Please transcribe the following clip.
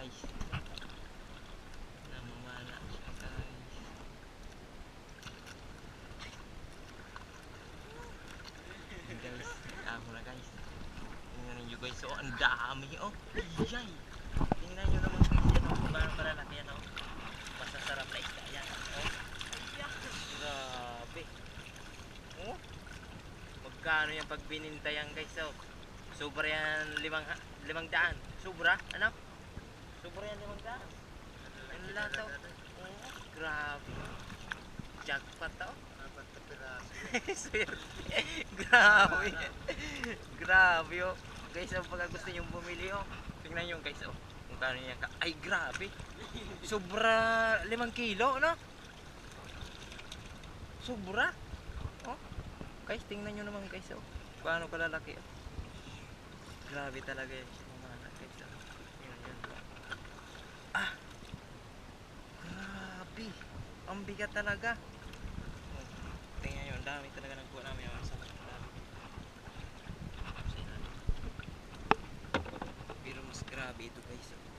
guys. Namamana siya guys. Guys, ako na guys. Tingnan ninyo guys, oh, ang dami oh. Iyay. Tingnan nyo naman guys, yan oh, kung gaano kalalaki yan oh. Masasarap na isda yan. Oh. Grabe. Oh. Magkano yan pag bininta yan guys oh. Sobra yan limang, limang daan. Sobra, ano? Sobra yan limang daan. Ang lataw. Oh, grabe. Jackpot oh. Apat na piraso. Grabe. grabe oh. Guys, oh, pagka gusto nyo bumili oh. Tingnan nyo guys oh. Kung kano yan ka. Ay, grabe. Sobra limang kilo, no? Sobra. Oh. Guys, tingnan nyo naman guys oh. Paano kalalaki oh. Grabe talaga oh. Ang bigat talaga. Tingnan nyo, ang dami talaga nagkuha namin yung asa. Pero mas grabe ito guys.